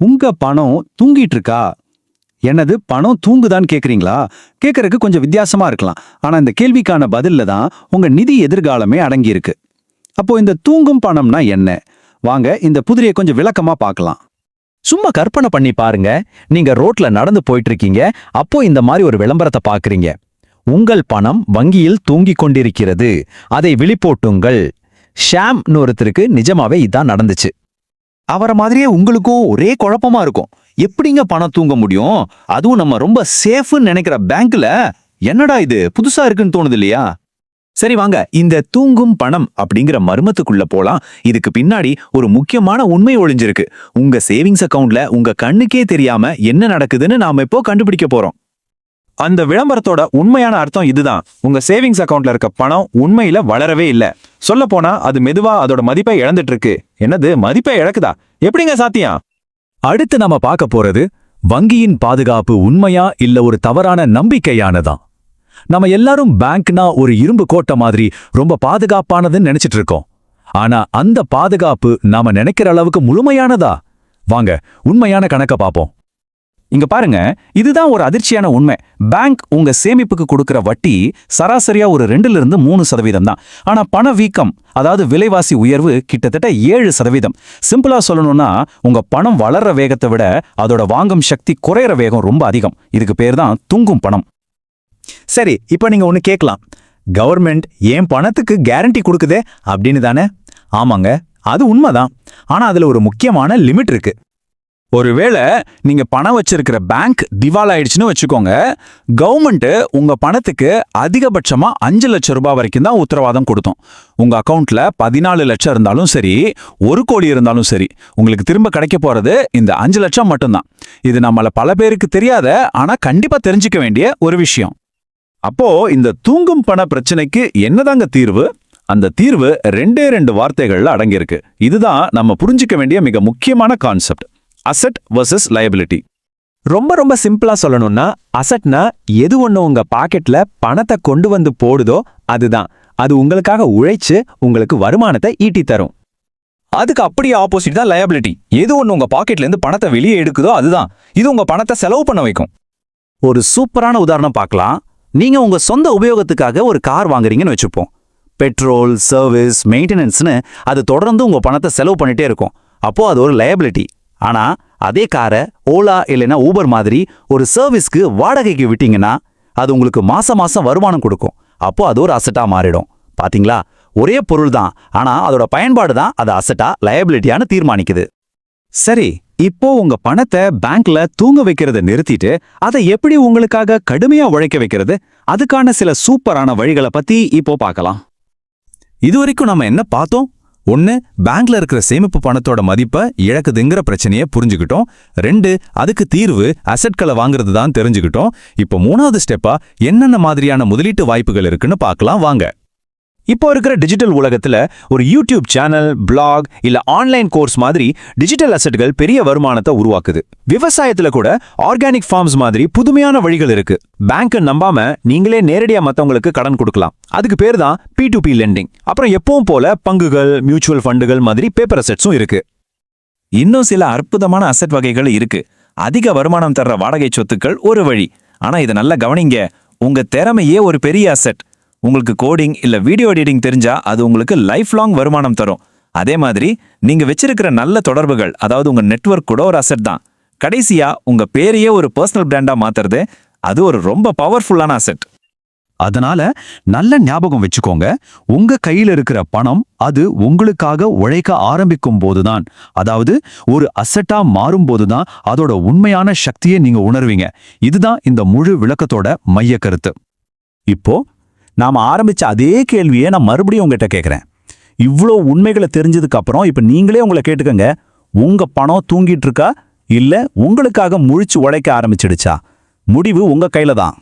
உங்க பணம் தூங்கிட்டு இருக்கா என்னது பணம் தூங்குதான்னு கேக்குறீங்களா? கேட்கறதுக்கு கொஞ்சம் வித்தியாசமா இருக்கலாம். ஆனா இந்த கேள்விக்கான பதில்ல தான் உங்க நிதி எதிர்காலமே அடங்கியிருக்கு. அப்போ இந்த தூங்கும் பணம்னா என்ன? வாங்க இந்த புதிரியை கொஞ்சம் விளக்கமா பார்க்கலாம். சும்மா கற்பனை பண்ணி பாருங்க. நீங்க ரோட்ல நடந்து போயிட்டு இருக்கீங்க அப்போ இந்த மாதிரி ஒரு விளம்பரத்தை பாக்குறீங்க உங்கள் பணம் வங்கியில் தூங்கிக் கொண்டிருக்கிறது. அதை விழிப்போட்டுங்கள். ஷாம்னு ஒருத்தருக்கு நிஜமாவே இதான் நடந்துச்சு. அவரை மாதிரியே உங்களுக்கும் ஒரே குழப்பமா இருக்கும். எப்படிங்க பணம் தூங்க முடியும்? அதுவும் நம்ம ரொம்ப சேஃப்னு நினைக்கிற பேங்க்ல என்னடா இது? புதுசா இருக்குன்னு தோணுது இல்லையா? சரி வாங்க. இந்த தூங்கும் பணம் அப்படிங்கிற மர்மத்துக்குள்ள போலாம். இதுக்கு பின்னாடி ஒரு முக்கியமான உண்மை ஒளிஞ்சிருக்கு. உங்க சேவிங்ஸ் அக்கவுண்ட்ல உங்க கண்ணுக்கே தெரியாம என்ன நடக்குதுன்னு நாம இப்போ கண்டுபிடிக்க போறோம். அந்த விளம்பரத்தோட உண்மையான அர்த்தம் இதுதான். உங்க சேவிங்ஸ் அக்கவுண்ட்ல இருக்க பணம் உண்மையில வளரவே இல்ல. சொல்ல போனா அது மெதுவா அதோட மதிப்பை இழந்துட்டு இருக்கு. என்னது? மதிப்பை இழக்குதா? எப்படிங்க சாத்தியம்? அடுத்து நம்ம பார்க்க போறது வங்கியின் பாதுகாப்பு உண்மையா இல்ல ஒரு தவறான நம்பிக்கையானதான்? நம்ம எல்லாரும் பேங்க்னா ஒரு இரும்பு கோட்டை மாதிரி ரொம்ப பாதுகாப்பானதுன்னு நினைச்சிட்டு இருக்கோம். ஆனா அந்த பாதுகாப்பு நாம நினைக்கிற அளவுக்கு முழுமையானதா? வாங்க உண்மையான கணக்க பார்ப்போம். இங்க பாருங்க இதுதான் ஒரு அதிர்ச்சியான உண்மை. பேங்க் உங்க சேமிப்புக்கு கொடுக்கிற வட்டி சராசரியா ஒரு ரெண்டுல இருந்து மூணு சதவீதம் தான். ஆனா பண வீக்கம் அதாவது விலைவாசி உயர்வு கிட்டத்தட்ட ஏழு சதவீதம். சிம்பிளா சொல்லணும்னா உங்க பணம் வளர்ற வேகத்தை விட அதோட வாங்கும் சக்தி குறையிற வேகம் ரொம்ப அதிகம். இதுக்கு பேர் தான் தூங்கும் பணம். சரி இப்போ நீங்க ஒன்னு கேட்கலாம். கவர்மெண்ட் ஏன் பணத்துக்கு கேரண்டி கொடுக்குதே? அப்படின்னு தானே? ஆமாங்க அது உண்மைதான். ஆனா அதுல ஒரு முக்கியமான லிமிட் இருக்கு. ஒருவேளை நீங்க பணம் வச்சிருக்கிற பேங்க் திவால் ஆயிடுச்சுன்னு வச்சுக்கோங்க. கவர்மெண்ட் உங்க பணத்துக்கு அதிகபட்சமா அஞ்சு லட்சம் ரூபாய் வரைக்கும் தான் உத்தரவாதம் கொடுத்தோம். உங்க அக்கௌண்ட்ல பதினாலு லட்சம் இருந்தாலும் சரி ஒரு கோடி இருந்தாலும் சரி உங்களுக்கு திரும்ப கிடைக்க போறது இந்த அஞ்சு லட்சம் மட்டும்தான். இது நம்மள பல பேருக்கு தெரியாத ஆனா கண்டிப்பா தெரிஞ்சுக்க வேண்டிய ஒரு விஷயம். அப்போ இந்த தூங்கும் பண பிரச்சனைக்கு என்னதாங்க தீர்வு? அந்த தீர்வு ரெண்டே ரெண்டு வார்த்தைகள்ல அடங்கியிருக்கு. இதுதான் நம்ம புரிஞ்சுக்க வேண்டிய மிக முக்கியமான கான்செப்ட் அசட் வர்சஸ் லயபிலிட்டி ரொம்ப ரொம்ப சிம்பிளா சொல்லணும்னா அசட்னா எது ஒன்று உங்க பாக்கெட்ல பணத்தை கொண்டு வந்து போடுதோ அதுதான். அது உங்களுக்காக உழைச்சு உங்களுக்கு வருமானத்தை ஈட்டி தரும். அதுக்கு அப்படியே ஆப்போசிட் தான் லயபிலிட்டி எது ஒன்று உங்க பாக்கெட்ல இருந்து பணத்தை வெளியே எடுக்குதோ அதுதான். இது உங்க பணத்தை செலவு பண்ண வைக்கும். ஒரு சூப்பரான உதாரணம் பார்க்கலாம். நீங்க உங்க சொந்த உபயோகத்துக்காக ஒரு கார் வாங்குறீங்கன்னு வச்சுப்போம். பெட்ரோல் சர்வீஸ் மெயின்டெனன்ஸ்னு அது தொடர்ந்து உங்க பணத்தை செலவு பண்ணிட்டே இருக்கும். அப்போ அது ஒரு லயபிலிட்டி ஆனா அதே காரை ஓலா இல்லைன்னா ஊபர் மாதிரி ஒரு சர்வீஸ்க்கு வாடகைக்கு விட்டீங்கன்னா அது உங்களுக்கு மாசம் மாசம் வருமானம் கொடுக்கும். அப்போ அது ஒரு அசட்டா மாறிடும். பாத்தீங்களா? ஒரே பொருள் தான். ஆனா அதோட பயன்பாடு தான் அது அசட்டா லயபிலிட்டியான்னு தீர்மானிக்குது. சரி இப்போ உங்க பணத்தை பேங்க்ல தூங்க வைக்கிறத நிறுத்திட்டு அதை எப்படி உங்களுக்காக கடுமையா உழைக்க வைக்கிறது? அதுக்கான சில சூப்பரான வழிகளை பத்தி இப்போ பார்க்கலாம். இதுவரைக்கும் நம்ம என்ன பார்த்தோம்? ஒன்னு பேங்க்ல இருக்கிற சேமிப்பு பணத்தோட மதிப்பை இழக்குதுங்கிற பிரச்சனையை புரிஞ்சுக்கிட்டோம். ரெண்டு அதுக்கு தீர்வு அசட்களை வாங்குறது தான் தெரிஞ்சுக்கிட்டோம். இப்போ மூணாவது ஸ்டெப்பா என்னென்ன மாதிரியான முதலீட்டு வாய்ப்புகள் இருக்குன்னு பார்க்கலாம். வாங்க. இப்போ இருக்கிற டிஜிட்டல் உலகத்துல ஒரு யூடியூப் சேனல் பிளாக் இல்ல ஆன்லைன் கோர்ஸ் மாதிரி டிஜிட்டல் அசெட்கள் பெரிய வருமானத்தை உருவாக்குது. விவசாயத்துல கூட ஆர்கானிக் ஃபார்ம்ஸ் மாதிரி புதுமையான வழிகள் இருக்கு. பேங்க் நம்பாம நீங்களே நேரடியா மத்தவங்களுக்கு கடன் கொடுக்கலாம். அதுக்கு பேர் தான் பி டு பி லெண்டிங் அப்புறம் எப்பவும் போல பங்குகள் மியூச்சுவல் ஃபண்டுகள் மாதிரி பேப்பர் அசெட்ஸும் இருக்கு. இன்னும் சில அற்புதமான அசெட் வகைகள் இருக்கு. அதிக வருமானம் தர்ற வாடகை சொத்துக்கள் ஒரு வழி. ஆனா இதை நல்லா கவனிங்க. உங்க திறமையே ஒரு பெரிய அசெட் உங்களுக்கு கோடிங் இல்லை வீடியோ எடிட்டிங் தெரிஞ்சா அது உங்களுக்கு லைஃப் லாங் வருமானம் தரும். அதே மாதிரி நீங்கள் வச்சிருக்கிற நல்ல தொடர்புகள் அதாவது உங்கள் நெட்ஒர்க் கூட ஒரு அசெட் தான். கடைசியாக உங்கள் பேரையே ஒரு பர்சனல் பிராண்டாக மாற்றுறது அது ஒரு ரொம்ப பவர்ஃபுல்லான அசெட் அதனால நல்ல ஞாபகம் வச்சுக்கோங்க உங்க கையில் இருக்கிற பணம் அது உங்களுக்காக உழைக்க ஆரம்பிக்கும் போதுதான். அதாவது ஒரு அசட்டா மாறும் போதுதான் அதோட உண்மையான சக்தியை நீங்க உணர்வீங்க. இதுதான் இந்த முழு விளக்கத்தோட மைய கருத்து இப்போ நாம் ஆரம்பித்த அதே கேள்வியை நான் மறுபடியும் உங்ககிட்ட கேட்குறேன். இவ்வளோ உண்மைகளை தெரிஞ்சதுக்கு அப்புறம் நீங்களே உங்களை கேட்டுக்கங்க. உங்கள் பணம் தூங்கிட்டு இருக்கா? இல்லை உங்களுக்காக முழிச்சு உழைக்க ஆரம்பிச்சிடுச்சா? முடிவு உங்கள் கையில் தான்.